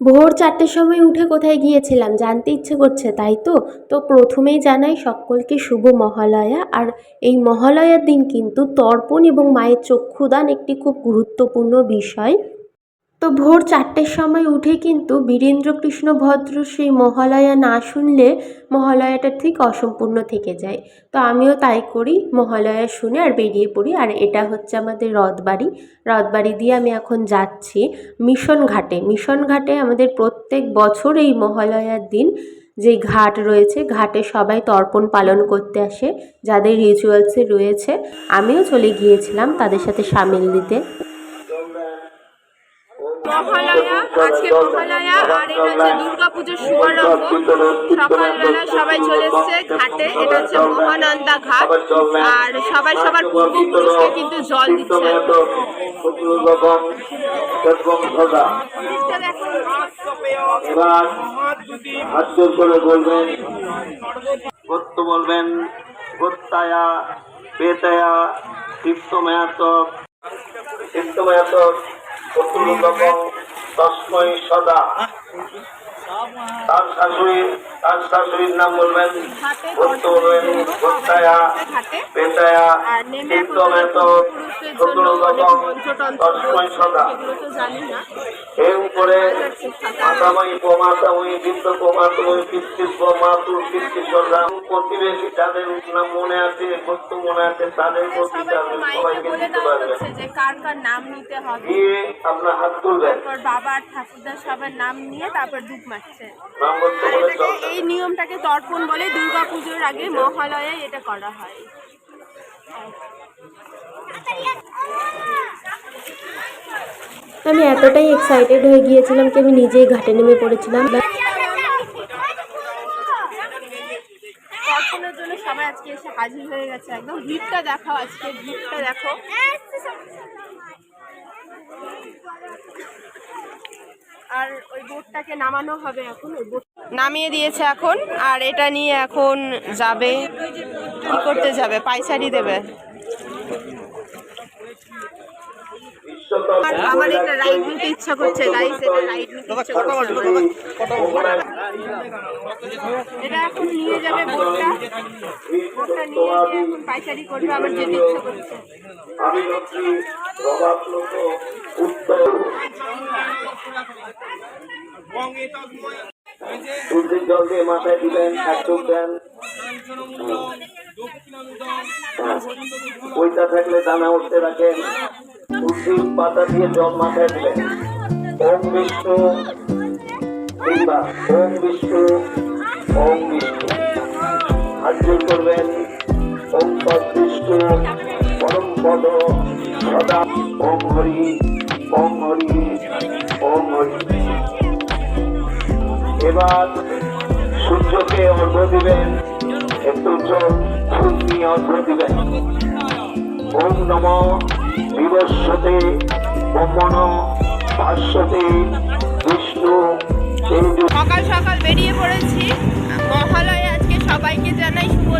ভোর চারটের সময় উঠে কোথায় গিয়েছিলাম? জানতে ইচ্ছে করছে, তাই তো? তো প্রথমেই জানাই সকলকে শুভ মহালয়া। আর এই মহালয়ার দিন কিন্তু তর্পণ এবং মায়ের চক্ষুদান একটি খুব গুরুত্বপূর্ণ বিষয়। তো ভোর চারটের সময় উঠে কিন্তু বীরেন্দ্র কৃষ্ণ ভদ্র সেই মহালয়া না শুনলে মহালয়াটা ঠিক অসম্পূর্ণ থেকে যায়। তো আমিও তাই করি, মহালয়া শুনে আর বেরিয়ে পড়ি। আর এটা হচ্ছে আমাদের রথবাড়ি। রথবাড়ি দিয়ে আমি এখন যাচ্ছি মিশন ঘাটে। মিশন ঘাটে আমাদের প্রত্যেক বছর এই মহালয়ার দিন যে ঘাট রয়েছে, ঘাটে সবাই তর্পণ পালন করতে আসে। যাদের রিচুয়ালসে রয়েছে, আমিও চলে গিয়েছিলাম তাদের সাথে সামিল দিতে মহালয়া, আজকে মহালয়া, আর এটা হচ্ছে দুর্গা পুজোর শুভারম্ভ। সকালবেলা সবাই চলে এসছে ঘাটে, এটা হচ্ছে মহানন্দা ঘাট। আর সবাই সবার পূর্বপুরুষকে কিন্তু জল দিচ্ছে। বলবেন গত্য বলবেন গত্তায়া বেতায়া তৃপ্তময়াতক তৃপ্তময়াতক সদা। তার শাশুড়ি তার শাশুড়ির নাম বলবেন বলবেন ঘাটে আর নেমে এখন তৃপ্তময়াতক পুরুষদের জন্য অনেক চতুর্লকম মন্ত্রতন্ত্র তস্মৈ সদা। সেগুলো তো জানি না। উপরে মাতাময়ী প্রমাতাময়ী বৃদ্ধ প্রমাতাময়ী পিতৃস্ব মাতুর পিতৃস্বরাম প্রতিবেশী যাদের নাম মনে আছে বস্তু মনে আছে তাদের প্রতি সবাইকে তাদের মাইকে সবাইকে বলে দিতে পারবেন। যে কার কার নাম নিতে হবে। দিয়ে আপনার হাত তুলবেন। তারপর বাবার ঠাকুরদার সবার নাম নিয়ে তারপর ধূপ মারছে। আর এটাকে এই নিয়মটাকে তর্পণ বলে দুর্গা পুজোর আগে মহালয়ায় এটা করা হয়। আমি এতটাই এক্সাইটেড হয়ে গিয়েছিলাম কি আমি নিজেই ঘাটে নেমে পড়েছিলাম। জন্য সবাই আজকে এসে হাজির হয়ে গেছে। একদম ভিড়টা দেখো আজকে ভিড়টা দেখো। আর ওই বোটটাকে নামানো হবে এখন ওই বোট নামিয়ে দিয়েছে এখন আর এটা নিয়ে এখন যাবে কি করতে যাবে পাইসারি দেবে। আমার এটা রাইড নিতে ইচ্ছা করছে গাইস এটা রাইড নিতে ইচ্ছা করছে এটা এখন নিয়ে যাবে বোটটা। বোটটা নিয়ে গিয়ে এখন পাইসারি করবে আমার যেতে ইচ্ছা করছে। তুলসীর জল দিয়ে মাথায় দিবেন এক চোখ দেন। ওইটা থাকলে দানা উঠতে রাখেন। তুলসীর পাতা দিয়ে জল মাথায় দিবেন। ওম বিষ্ণু। কিংবা ওম বিষ্ণু ওম বিষ্ণু। হাত জোর করবেন। ওম পদ বিষ্ণু, পরম পদ, সদা। ওম হরি ওম হরি ওম হরি। এবার সূর্যকে অর্ঘ্য দিবেন। ওম নম ব্রহ্মণ ভাস্বতে বিষ্ণু সকাল সকাল বেরিয়ে পড়েছি। মহালয়ে আজকে সবাইকে জানাই শুভ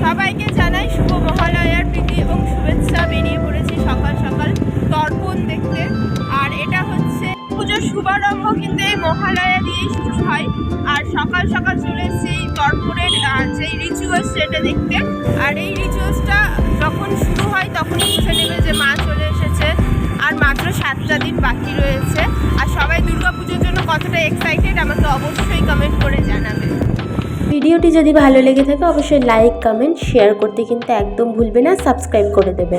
সবাইকে জানাই শুভ মহালয়ার দিয়েই শুরু হয়। আর সকাল সকাল চলে এসেছি এই তর্পণের যেই রিচুয়ালস সেটা দেখতে। আর এই রিচুয়ালসটা যখন শুরু হয় তখনই বুঝে নেবে যে মা চলে এসেছে। আর মাত্র সাতটা দিন বাকি রয়েছে। আর সবাই দুর্গাপুজোর জন্য কতটা এক্সাইটেড আমাকে অবশ্যই কমেন্ট করে জানাবে। ভিডিওটি যদি ভালো লেগে থাকে, অবশ্যই লাইক কমেন্ট শেয়ার করতে কিন্তু একদম ভুলবে না সাবস্ক্রাইব করে দেবে।